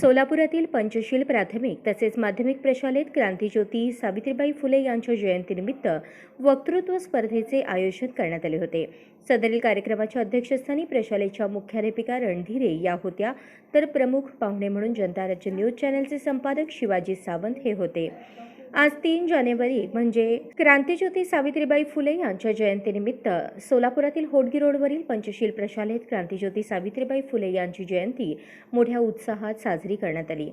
सोलापुरातील पंचशील प्राथमिक तसेच माध्यमिक प्रशालेत क्रांतीज्योती सावित्रीबाई फुले यांच्या जयंतीनिमित्त वक्तृत्व स्पर्धेचे आयोजन करण्यात आले होते. सदरील कार्यक्रमाच्या अध्यक्षस्थानी प्रशालेच्या मुख्याध्यापिका रणधीरे या होत्या. तर प्रमुख पाहुणे म्हणून जनता राज्य न्यूज चॅनलचे संपादक शिवाजी सावंत हे होते. आज तीन जानेवारी म्हणजे क्रांतीज्योती सावित्रीबाई फुले यांच्या जयंतीनिमित्त सोलापुरातील होडगी रोडवरील पंचशील प्रशालेत क्रांतीज्योती सावित्रीबाई फुले यांची जयंती मोठ्या उत्साहात साजरी करण्यात आली.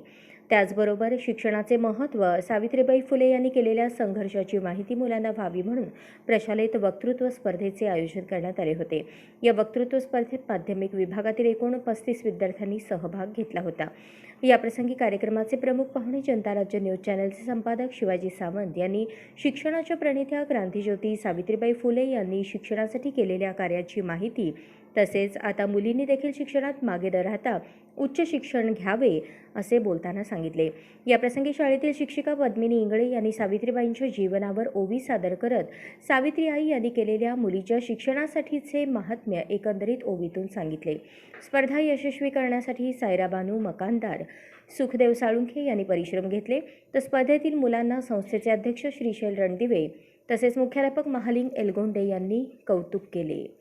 त्याचबरोबर शिक्षणाचे महत्त्व सावित्रीबाई फुले यांनी केलेल्या संघर्षाची माहिती मुलांना व्हावी म्हणून प्रशालेत वक्तृत्व स्पर्धेचे आयोजन करण्यात आले होते. या वक्तृत्व स्पर्धेत माध्यमिक विभागातील एकूण पस्तीस विद्यार्थ्यांनी सहभाग घेतला होता. याप्रसंगी कार्यक्रमाचे प्रमुख पाहुणे जनता राज्य न्यूज चॅनलचे संपादक शिवाजी सावंत यांनी शिक्षणाच्या प्रणेत्या क्रांतीज्योती सावित्रीबाई फुले यांनी शिक्षणासाठी केलेल्या कार्याची माहिती तसेच आता मुलींनी देखील शिक्षणात मागे न राहता उच्च शिक्षण घ्यावे असे बोलताना सांगितले. याप्रसंगी शाळेतील शिक्षिका पद्मिनी इंगळे यांनी सावित्रीबाईंच्या जीवनावर ओवी सादर करत सावित्री आई यांनी केलेल्या मुलीच्या शिक्षणासाठीचे महात्म्य एकंदरीत ओवीतून सांगितले. स्पर्धा यशस्वी करण्यासाठी सायरा बानू मकानदार सुखदेव साळुंखे यांनी परिश्रम घेतले. तर स्पर्धेतील मुलांना संस्थेचे अध्यक्ष श्रीशैल रणदिवे तसेच मुख्याध्यापक महालिंग एलगोंडे यांनी कौतुक केले.